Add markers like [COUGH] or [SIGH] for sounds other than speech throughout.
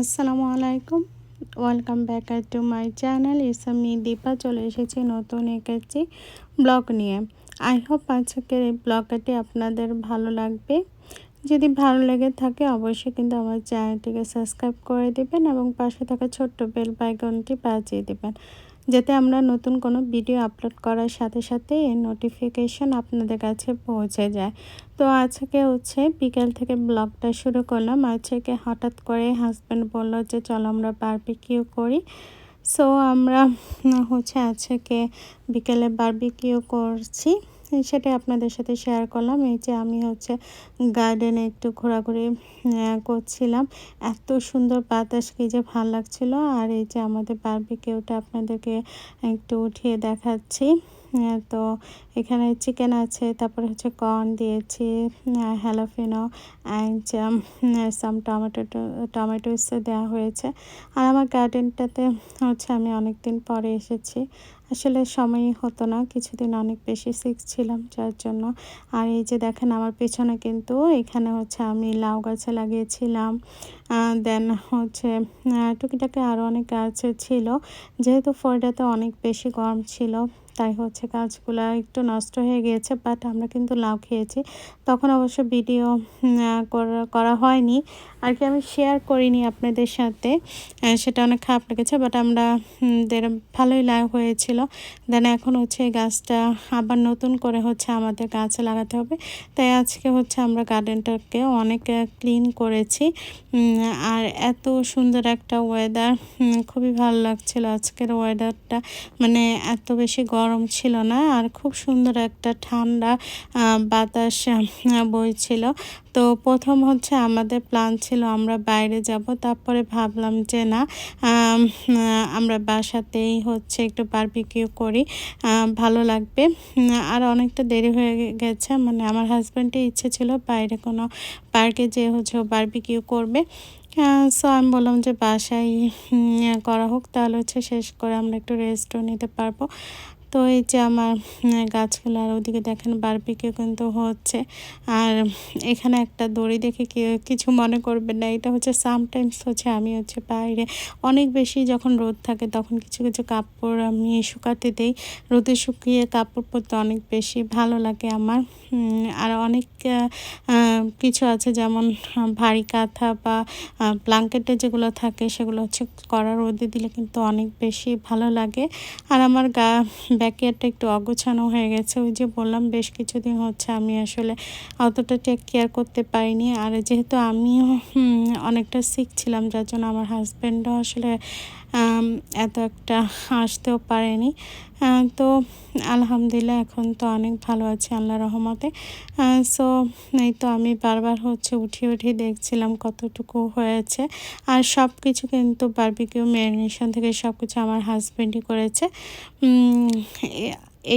আসসালামু আলাইকুম। Welcome back to my channel ইসামি Dipa চলে এসেছি নতুন এঁকেছি ব্লগ নিয়ে। আই হোপ আজকের এই ব্লগটি আপনাদের ভালো লাগবে। যদি ভালো লেগে থাকে অবশ্যই কিন্তু আমার চ্যানেলটিকে সাবস্ক্রাইব করে দেবেন এবং পাশে থাকা ছোট্ট বেল বাইকনটি বাজিয়ে দেবেন। যাতে আমরা নতুন কোনো ভিডিও আপলোড করার সাথে সাথে এই নোটিফিকেশন আপনাদের কাছে পৌঁছে যায়। তো আজকে হচ্ছে বিকেল থেকে ব্লগটা শুরু করলাম। আজকে হঠাৎ করে হাজব্যান্ড বলল যে, চলো আমরা বারবিকিউ করি। সো আমরা হচ্ছে আজকে বিকেলে বারবিকিউ করছি। সেটাই আপনাদের সাথে শেয়ার করলাম। এই যে আমি হচ্ছে গার্ডেনে একটু ঘোরাঘুরি করছিলাম। এত সুন্দর বাতাস, কি যে ভালো লাগছিল। আর এই যে আমাদের বারবিকিউটা আপনাদেরকে একটু উঠিয়ে দেখাচ্ছি। তো এখানে চিকেন আছে, তারপরে হচ্ছে কর্ন দিয়েছি jalapeno and some tomato tomatoes দেওয়া হয়েছে। আর আমার গার্ডেনটাতে হচ্ছে আমি অনেক দিন পরে এসেছি। আসলে সময়ই হতো না, কিছুদিন অনেক বেশি সিক ছিলাম, যার জন্য। আর এই যে দেখেন, আমার পেছনে কিন্তু এখানে হচ্ছে আমি লাউ গাছে লাগিয়েছিলাম। দেন হচ্ছে টুকিটাকে আরও অনেক গাছ ছিল। যেহেতু ফলটাতে অনেক বেশি গরম ছিল তাই হচ্ছে গাছগুলো একটু নষ্ট হয়ে গিয়েছে বাট আমরা কিন্তু লাউ খেয়েছি। তখন অবশ্য ভিডিও করা হয়নি। আর কি আমি শেয়ার করিনি আপনাদের সাথে সেটা অনেক খারাপ লেগেছে বাট আমরা ভালোই লাউ হয়েছিল। দেন এখন হচ্ছে এই গাছটা আবার নতুন করে হচ্ছে আমাদের গাছ লাগাতে হবে। তাই আজকে হচ্ছে আমরা গার্ডেনটাকে অনেক ক্লিন করেছি। আর এত সুন্দর একটা ওয়েদার খুবই ভালো লাগছিল আজকের ওয়েদারটা মানে এত বেশি গরম ছিল না আর খুব সুন্দর একটা ঠান্ডা বাতাস বইছিল। তো প্রথম হচ্ছে আমাদের প্ল্যান ছিল আমরা বাইরে যাব, তারপরে ভাবলাম যে না আমরা বাসাতেই হচ্ছে একটু বারবিকিউ করি ভালো লাগবে। আর অনেকটা দেরি হয়ে গেছে মানে আমার হাজব্যান্ডের ইচ্ছে ছিল বাইরে কোনো পার্কে যে হচ্ছে বারবিকিউ করবে। সো আমি বললাম যে বাসায় করা হোক, তাহলে হচ্ছে শেষ করে আমরা একটু রেস্টও নিতে পারব। তো এই যে আমার গাছগুলো আর ওদিকে দেখেন বারবিকিউ কিন্তু হচ্ছে। আর এখানে একটা দড়ি দেখে কিছু মনে করবেন না, এটা হচ্ছে সামটাইমস হচ্ছে আমি হচ্ছে বাইরে অনেক বেশি যখন রোদ থাকে তখন কিছু কিছু কাপড় আমি শুকাতে দিই। রোদে শুকিয়ে কাপড় পরতে অনেক বেশি ভালো লাগে আমার আর অনেক কিছু আছে যেমন ভারী কাঁথা বা ব্ল্যাঙ্কেটে যেগুলো থাকে সেগুলো হচ্ছে কড়া রোদে দিলে কিন্তু অনেক বেশি ভালো লাগে। আর আমার গা ব্যাকয়ার্ডটা একটু অগোছানো হয়ে গেছে। ওই যে বললাম, বেশ কিছুদিন হচ্ছে আমি আসলে অতটা টেক কেয়ার করতে পারিনি। আর যেহেতু আমিও অনেকটা শিখছিলাম যার জন্য আমার হাজব্যান্ডও আসলে এত একটা আসতেও পারেনি। তো আলহামদুলিল্লাহ এখন তো অনেক ভালো আছে আল্লাহ রহমতে। সো এই তো আমি বারবার হচ্ছে উঠিয়ে উঠিয়ে দেখছিলাম কতটুকু হয়েছে। আর সব কিছু কিন্তু বার্বিকিউ ম্যারিনেশন থেকে সব কিছু আমার হাজব্যান্ডই করেছে।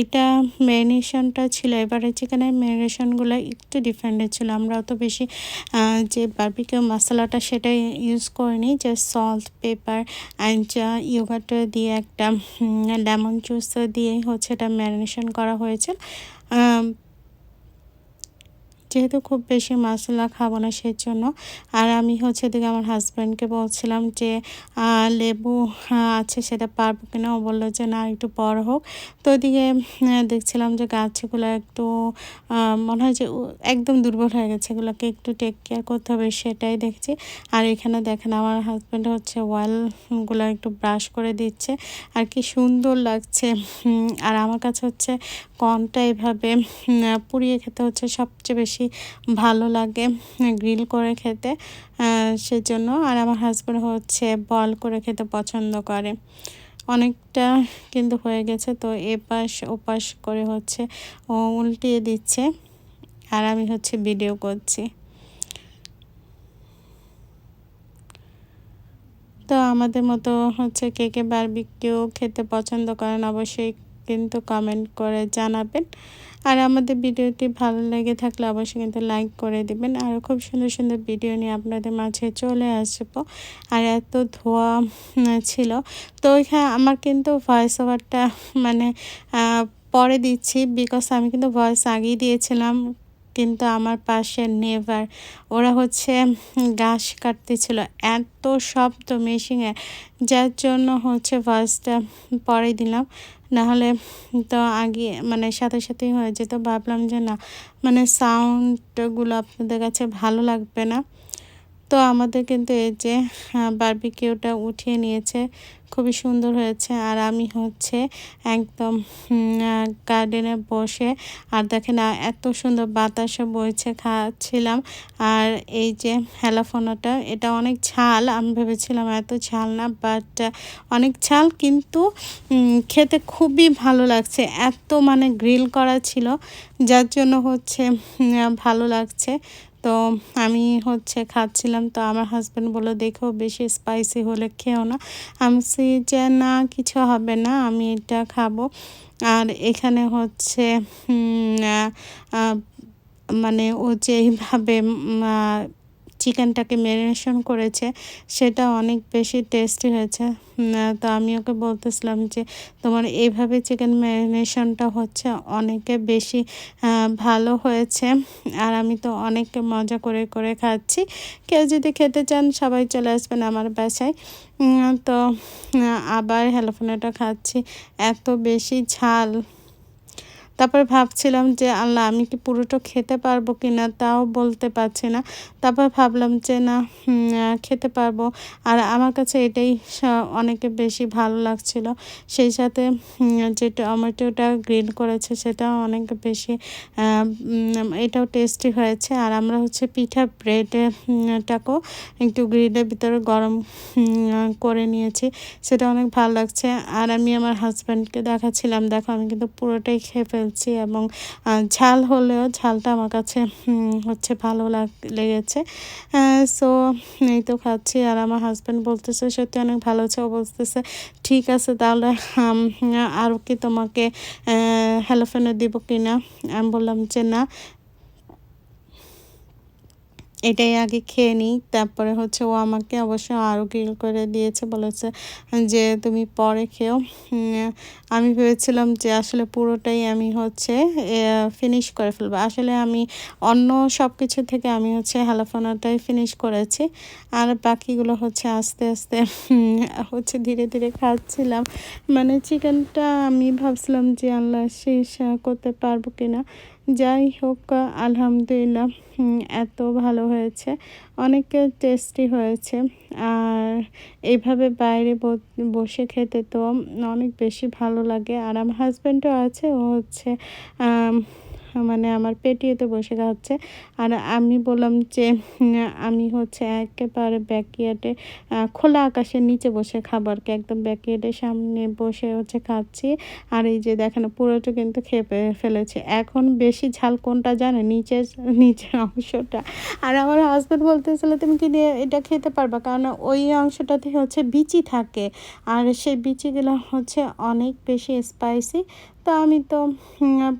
এটা ম্যারিনেশনটা ছিল। এবারে চিকেনের ম্যারিনেশনগুলো একটু ডিফারেন্টের ছিল। আমরা অত বেশি যে বার্বিকিউ মশলাটা সেটা ইউজ করিনি। যে সল্ট পেপার অ্যান্ড ইয়োগাট দিয়ে একটা লেমন জুস দিয়ে হচ্ছে এটা ম্যারিনেশন করা হয়েছে যেহেতু খুব বেশি মশলা খাব না সেই জন্য আর আমি হচ্ছে এদিকে আমার হাজব্যান্ডকে বলছিলাম যে লেবু আছে সেটা পারব কিনা? ও বলল যে, না, একটু বড় হোক। তো ওদিকে দেখছিলাম যে গাছগুলো একটু মনে হয় যে একদম দুর্বল হয়ে গেছে। এগুলোকে একটু টেক কেয়ার করতে হবে সেটাই দেখছি। আর এখানে দেখেন আমার হাজব্যান্ড হচ্ছে ওয়ালগুলো একটু ব্রাশ করে দিচ্ছে। আর কি সুন্দর লাগছে। আর আমার কাছে হচ্ছে কনটা এভাবে পুড়িয়ে খেতে হচ্ছে সবচেয়ে বেশি। ভালো লাগে গ্রিল করে খেতে সেজন্য। আর আমার হাজব্যান্ড হচ্ছে বল করে খেতে পছন্দ করে। অনেকটা কিন্তু হয়ে গেছে, তো এপাশ ওপাশ করে হচ্ছে ও উল্টিয়ে দিচ্ছে আর আমি হচ্ছে ভিডিও করছি। তো আমাদের মতো হচ্ছে কে কে বারবিকিউ খেতে পছন্দ করেন অবশ্যই কিন্তু কমেন্ট করে জানাবেন। আর আমাদের ভিডিওটি ভালো লেগে থাকলে অবশ্যই কিন্তু লাইক করে দিবেন। আর খুব সুন্দর সুন্দর ভিডিও নিয়ে আপনাদের মাঝে চলে আসব। আর এত ধোয়া ছিল। তো ওইখানে আমার কিন্তু ভয়েস ওভারটা মানে পরে দিচ্ছি বিকজ আমি কিন্তু ভয়েস আগেই দিয়েছিলাম। কিন্তু আমার পাশে নেভার ওরা হচ্ছে ঘাস কাটতেছিল। এত শব্দ মেশিনে যার জন্য হচ্ছে ভয়েসটা পরে দিলাম। নাহলে তো আগে মানে সাথে সাথেই হয়ে যেত। ভাবলাম যে না মানে সাউন্ডগুলো আপনাদের কাছে ভালো লাগবে না। তো আমাদের কিন্তু এই যে বারবিকিউটা উঠিয়ে নিয়েছে, খুবই সুন্দর হয়েছে। আর আমি হচ্ছে একদম গার্ডেনে বসে, আর দেখেন এত সুন্দর বাতাসে বইছে খাচ্ছিলাম। আর এই যে হেলাফোনাটা এটা অনেক ঝাল, আমি ভেবেছিলাম এত ঝাল না বাট অনেক ঝাল, কিন্তু খেতে খুবই ভালো লাগছে। এত মানে গ্রিল করা ছিল, যার জন্য হচ্ছে ভালো লাগছে। তো আমি হচ্ছে খাচ্ছিলাম, তো আমার হাজব্যান্ড বলে দেখো, বেশি স্পাইসি হলে খেও না। আমি সে যে না, কিছু হবে না, আমি এটা খাব। আর এখানে হচ্ছে মানে ও যেইভাবে চিকেনটাকে ম্যারিনেশন করেছে, সেটা অনেক বেশি টেস্টি হয়েছে। তো আমি ওকে বলতেছিলাম যে, তোমার এইভাবে চিকেন ম্যারিনেশনটা হচ্ছে অনেকে বেশি ভালো হয়েছে। আর আমি তো অনেক মজা করে করে খাচ্ছি। কেউ যদি খেতে চান, সবাই চলে আসবেন আমার বাসায়। তো আবার হ্যালোফোনাটা খাচ্ছি। এত বেশি ঝাল। তারপর ভাবছিলাম যে, আল্লাহ, আমি কি পুরোটা খেতে পারব কি না? তাও বলতে পারছি না। তারপর ভাবলাম যে, না খেতে পারব। আর আমার কাছে এটাই অনেকে বেশি ভালো লাগছিল। সেই সাথে যে টমেটোটা গ্রিল করেছে সেটা অনেক বেশি এটাও টেস্টি হয়েছে। আর আমরা হচ্ছে পিঠা ব্রেডটাকেও একটু গ্রিলের ভিতরে গরম করে নিয়েছি। সেটা অনেক ভালো লাগছে। আর আমি আমার হাজব্যান্ডকে দেখাচ্ছিলাম, দেখো, আমি কিন্তু পুরোটাই খেয়ে এবং ঝাল হলেও ঝালটা আমার কাছে হচ্ছে ভালো লাগ, লেগেছে। সো, এই তো খাচ্ছি। আর আমার হাজব্যান্ড বলতেছে, সত্যি অনেক ভালো আছে? ও বলতেছে, ঠিক আছে, তাহলে আরও কি তোমাকে হ্যালোফেনে দিব কি না আমি বললাম যে, না। এটাই আগে খেয়ে নিই। তারপরে হচ্ছে ও আমাকে অবশ্য আরও গ্রিল করে দিয়েছে, বলেছে যে তুমি পরে খেও। আমি ভেবেছিলাম যে আসলে পুরোটাই আমি হচ্ছে ফিনিশ করে ফেলব। আসলে আমি অন্য সব কিছু থেকে আমি হচ্ছে হ্যালাফোনাটাই ফিনিশ করেছি। আর বাকিগুলো হচ্ছে আস্তে আস্তে হচ্ছে ধীরে ধীরে খাচ্ছিলাম। মানে চিকেনটা আমি ভাবছিলাম যে আল্লাহ শেষ করতে পারব কিনা। যাই হোক আলহামদুলিল্লাহ এত ভালো হয়েছে। অনেক টেস্টি হয়েছে। আর এইভাবে বাইরে বসে খেতে তো অনেক বেশি ভালো লাগে। আর আমার হাজব্যান্ডও আছে, ও হচ্ছে মানে আমার পেটিয়েতে বসে খাচ্ছে। আর আমি বললাম যে, আমি হচ্ছে একেবারে ব্যাকইয়ার্ডে খোলা আকাশের নিচে বসে খাবারকে একদম ব্যাকইয়ার্ডের সামনে বসে হচ্ছে খাচ্ছি। আর এই যে দেখেন, পুরোটা কিন্তু খেয়ে ফেলেছে। এখন বেশি ঝাল কোনটা জানে? নিচের নিচের অংশটা। আর আমার হাজব্যান্ড বলতেছিল, তুমি কি এটা খেতে পারবা? কারণ ওই অংশটাতে হচ্ছে বিচি থাকে। আর সেই বিচিগুলো হচ্ছে অনেক বেশি স্পাইসি তো আমি তো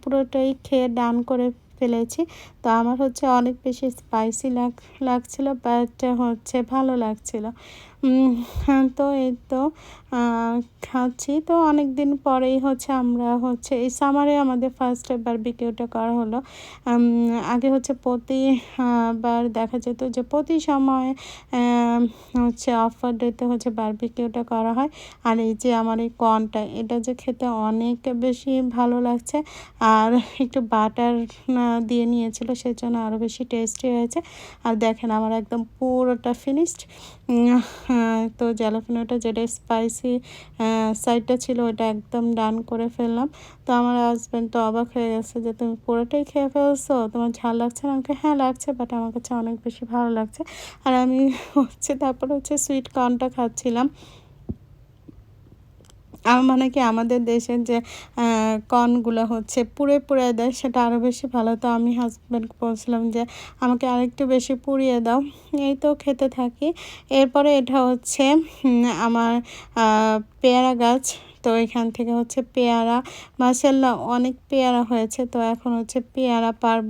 পুরোটাই খেয়ে ডান করে ফেলেছি। তো আমার হচ্ছে অনেক বেশি স্পাইসি লাগ, লাগছিল বাট হচ্ছে ভালো লাগছিল। তো এই তো খাচ্ছি। তো অনেক দিন পরেই হচ্ছে আমরা হচ্ছে এই সামারে আমাদের ফার্স্ট বারবিকিউটা করা হলো। আগে হচ্ছে প্রতিবার দেখা যেত যে প্রতি সময় হচ্ছে অফার ডেতে হচ্ছে বারবিকিউটা করা হয়। আর এই যে আমার এই কর্নটা এটা যে খেতে অনেক বেশি ভালো লাগছে। আর একটু বাটার দিয়ে নিয়েছিল সেই জন্য আরও বেশি টেস্টি হয়েছে। আর দেখেন, আমার একদম পুরোটা ফিনিশড তো জ্যালাফিনোটা যেটা স্পাইসি সাইডটা ছিল ওটা একদম ডান করে ফেললাম। তো আমার হাজব্যান্ড তো অবাক হয়ে গেছে যে, তুমি পুরোটাই খেয়ে ফেলছো? তোমার ঝাল লাগছে না? আমাকে হ্যাঁ লাগছে বাট আমার কাছে অনেক বেশি ভালো লাগছে। আর আমি [LAUGHS] হচ্ছে, তারপর হচ্ছে সুইট কর্নটা খাচ্ছিলাম। মানে কি আমাদের দেশের যে কর্নগুলো হচ্ছে পুড়ে পুড়ে দেয়, সেটা আরও বেশি ভালো। তো আমি হাজব্যান্ডকে বলছিলাম যে, আমাকে আরেকটু বেশি পুড়িয়ে দাও। এই তো খেতে থাকি। এরপরে এটা হচ্ছে আমার পেয়ারা গাছ। তো এখান থেকে হচ্ছে পেয়ারা। মাসাল্লাহ অনেক পেয়ারা হয়েছে। তো এখন হচ্ছে পেয়ারা পারব।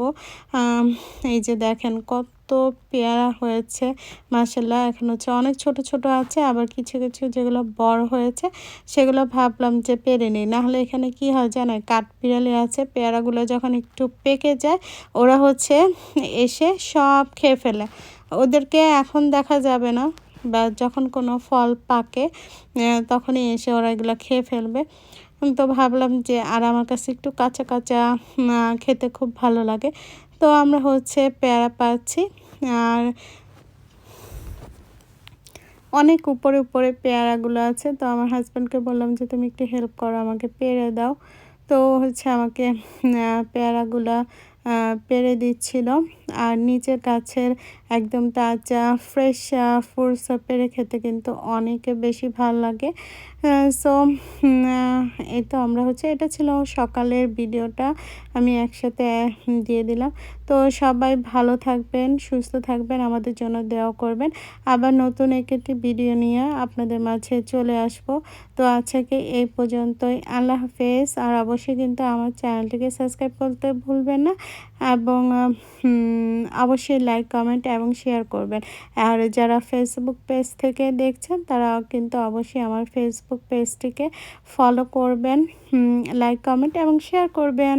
এই যে দেখেন কত পেয়ারা হয়েছে মাসাল্লাহ এখন হচ্ছে অনেক ছোট ছোট আছে, আবার কিছু কিছু যেগুলো বড় হয়েছে, সেগুলো ভাবলাম যে পেরে নিই। নাহলে এখানে কি হয় জানে কাঠ বিড়ালি আছে, পেয়ারাগুলো যখন একটু পেকে যায়, ওরা হচ্ছে এসে সব খেয়ে ফেলে। ওদেরকে এখন দেখা যাবে না, বা যখন কোনো ফল পাকে তখনই এসে ওরা এগুলো খেয়ে ফেলবে। তো ভাবলাম যে, আর আমার কাছে একটু কাঁচা কাঁচা খেতে খুব ভালো লাগে। তো আমরা হচ্ছে পেয়ারা পাচ্ছি আর অনেক উপরে উপরে পেয়ারাগুলো আছে। তো আমার হাজব্যান্ডকে বললাম যে, তুমি একটু হেল্প করো, আমাকে পেরে দাও। তো হচ্ছে আমাকে পেয়ারাগুলো পেরে দিচ্ছিল। আর নিচের গাছের একদম তাজা ফ্রেশ ফ্রুটস পেরে খেতে কিন্তু অনেকে বেশি ভালো লাগে। সো এই তো আমরা হচ্ছে, এটা ছিল সকালের ভিডিওটা। আমি একসাথে দিয়ে দিলাম। তো সবাই ভালো থাকবেন, সুস্থ থাকবেন, আমাদের জন্য দেওয়া করবেন। আবার নতুন একটি ভিডিও নিয়ে আপনাদের মাঝে চলে আসব। তো আজকে এই পর্যন্তই। আল্লাহ হাফেজ। আর অবশ্যই কিন্তু আমার চ্যানেলটিকে সাবস্ক্রাইব করতে ভুলবেন না। এবং অবশ্যই লাইক কমেন্ট এবং শেয়ার করবেন। আর যারা ফেসবুক পেজ থেকে দেখছেন, তারা কিন্তু অবশ্যই আমার ফেসবুক পেজটিকে ফলো করবেন। লাইক কমেন্ট এবং শেয়ার করবেন।